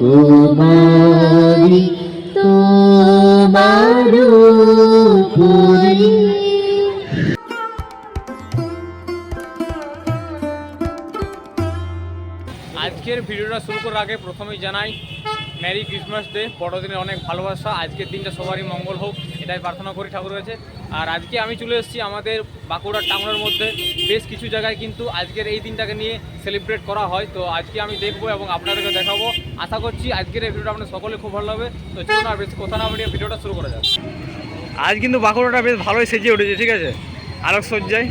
কুমারী তোমার আজকের ভিডিওটা শুরু করার আগে প্রথমেই জানাই ম্যারি ক্রিসমাস ডে, বড়দিনের অনেক ভালোবাসা। আজকের দিনটা সবারই মঙ্গল হোক, এটাই প্রার্থনা করি ঠাকুর কাছে। আর আজকে আমি চলে এসেছি আমাদের বাঁকুড়ার টাউনের মধ্যে। বেশ কিছু জায়গায় কিন্তু আজকের এই দিনটাকে নিয়ে সেলিব্রেট করা হয়। তো আজকে আমি দেখব এবং আপনাদেরকে দেখাবো। আশা করছি আজকের এই ভিডিওটা আপনার সকলে খুব ভালো লাগবে। তো চলুন আর বেশি কথা না বাড়িয়ে ভিডিওটা শুরু করা যাক। আজ কিন্তু বাঁকুড়াটা বেশ ভালোই সেজে উঠেছে, ঠিক আছে? আলোকসজ্জায়।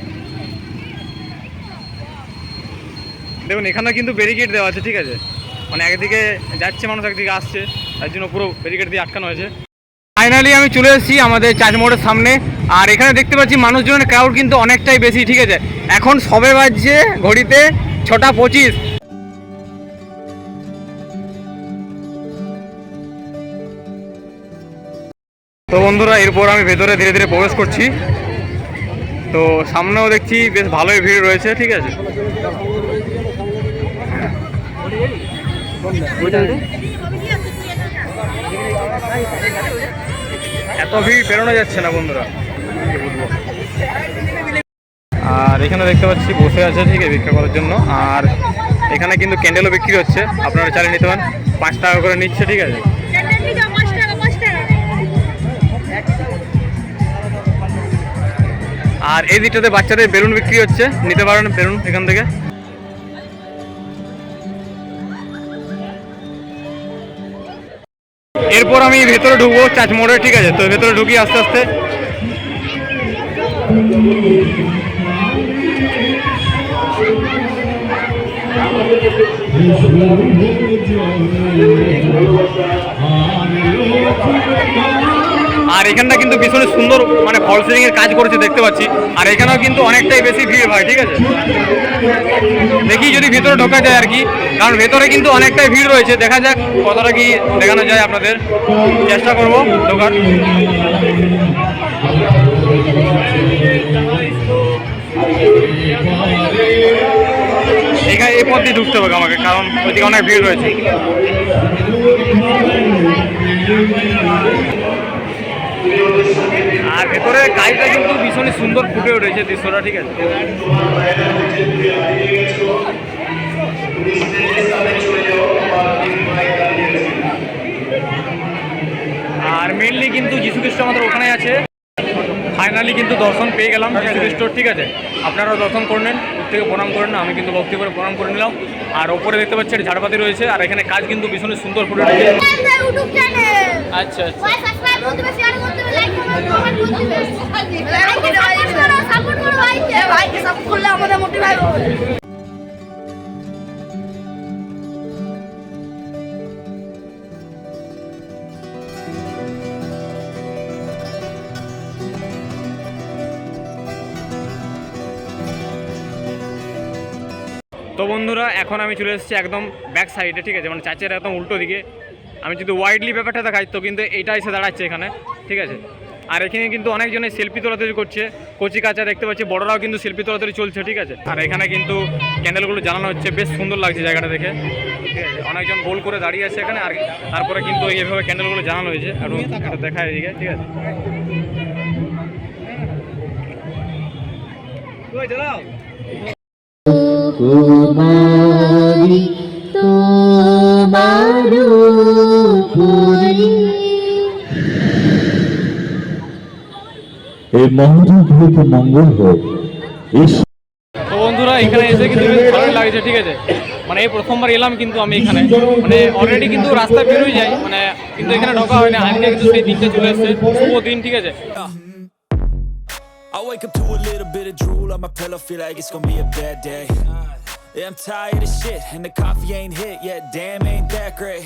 দেখুন এখানে কিন্তু ব্যারিকেড দেওয়া আছে, ঠিক আছে? মানে একদিকে যাচ্ছে মানুষ একদিকে আসছে। তার জন্য পুরো ব্যারিকেড দিয়ে আটকানো হয়েছে। ফাইনালি আমি চলে এসেছি আমাদের চার্জ মোড়ের সামনে। আর এখানে দেখতে পাচ্ছি মানুষজনের ক্রাউড কিন্তু অনেকটাই বেশি, ঠিক আছে? এখন সবে বাজছে ঘড়িতে ছটা পঁচিশ। তো বন্ধুরা, এরপর আমি ভেতরে ধীরে ধীরে প্রবেশ করছি। তো সামনেও দেখছি বেশ ভালোই ভিড় রয়েছে, ঠিক আছে? এত ভিড় পেরোনো যাচ্ছে না বন্ধুরা। আর এখানে দেখতে পাচ্ছি বসে আছে ঠিক আছে ভিক্ষা করার জন্য। আর এখানে কিন্তু ক্যান্ডেলও বিক্রি হচ্ছে। আপনারা চালিয়ে নিতে পারেন। পাঁচ টাকা করে নিচ্ছে, ঠিক আছে? আর এই দিকটাতে বাচ্চাদের বেলুন বিক্রি হচ্ছে। নিতে পারেন বেলুন এখান থেকে। এরপর আমি ভেতরে ঢুকবো চাচ মোড়ে ঠিক আছে? তো ভেতরে ঢুকি আস্তে আস্তে। এখানটা কিন্তু ভীষণ সুন্দর মানে ফল সিলিং এর কাজ করেছে, দেখতে পাচ্ছি। আর এখানেও কিন্তু অনেকটাই বেশি ভিড় হয়, ঠিক আছে? দেখি যদি ভেতরে ঢোকা যায় আর কি, কারণ ভেতরে কিন্তু অনেকটাই ভিড় রয়েছে। দেখা যাক কতটা কি দেখানো যায় আপনাদের। চেষ্টা করব ঢোকার। এখানে এই পথ দিয়ে ঢুকতে হবে আমাকে, কারণ ওইদিকে অনেক ভিড় রয়েছে। আর ভেতরে কাজটা কিন্তু ভীষণই সুন্দর ফুটে উঠেছে দৃশ্যটা ঠিক আছে? আর মেনলি কিন্তু যিশু খ্রিস্ট আমাদের ওখানে আছে। ফাইনালি কিন্তু দর্শন পেয়ে গেলাম যিশু খ্রিস্টর ঠিক আছে? আপনারাও দর্শন করে নেন থেকে প্রণাম করেন আমি কিন্তু ভক্তি করে প্রণাম করে নিলাম। আর ওপরে দেখতে পাচ্ছি ঝাড়বাতি রয়েছে আর এখানে কাজ কিন্তু ভীষণই সুন্দর ফুটে উঠেছে। আচ্ছা আচ্ছা। তো বন্ধুরা, এখন আমি চলে এসেছি একদম ব্যাক সাইডে ঠিক আছে? মানে চাচের একদম উল্টো দিকে। আমি যদি ওয়াইডলি ব্যাপারটা দেখাই, তো কিন্তু এইটা এসে দাঁড়াচ্ছে এখানে, ঠিক আছে? আর এখানে কিন্তু অনেকজনে সেলফি তোলাতুলি করছে। কচি কাচা দেখতে পাচ্ছি, বড়রাও কিন্তু সেলফি তোলাতুলি চলছে, ঠিক আছে? আর এখানে কিন্তু ক্যান্ডেলগুলো জ্বালানো হচ্ছে, বেশ সুন্দর লাগছে জায়গাটা দেখে। অনেকজন গোল করে দাঁড়িয়ে আছে এখানে, আর তারপরে কিন্তু এইভাবে ক্যান্ডেলগুলো জ্বালানো হয়েছে। আর দেখায় এদিকে, ঠিক আছে? তোমার উপরে এই মহাজন হইতে মঙ্গল হোক তো বন্ধুরা এখানে এসে কিন্তু বেশ ভালোই লাগছে ঠিক আছে মানে এই প্রথমবার এলাম কিন্তু আমি এখানে মানে অলরেডি কিন্তু রাস্তায় বেরোই যাই মানে কিন্তু এখানে ঢোকা হয় না আজকে কিন্তু সেই দিনটা চলে এসেছে শুভ দিন ঠিক আছে I wake up to a little bit of drool on my pillow, feel like it's gonna be a bad day. Yeah, I'm tired of shit, and the coffee ain't hit yet. Damn, ain't that great.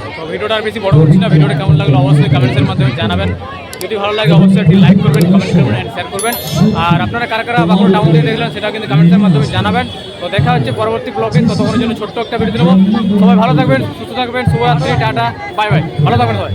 ভিডিওটা আর বেশি বড় করছি না। ভিডিওটা কেমন লাগল অবশ্যই কমেন্টসের মাধ্যমে জানাবেন। যদি ভালো লাগে অবশ্যই একটি লাইক করবেন কমেন্ট করবেন অ্যান্ড শেয়ার করবেন। আর আপনারা কারা কারা বাঁকুড়া টাউন দিয়ে দেখলেন সেটাও কিন্তু কমেন্টসের মাধ্যমে জানাবেন। তো দেখা হচ্ছে পরবর্তী ব্লগে ততক্ষণের জন্য ছোট্ট একটা ভিডিও দেবো সবাই ভালো থাকবেন, সুস্থ থাকবেন, শুভরাত্রি, টাটা বাই বাই ভালো থাকবেন সবাই।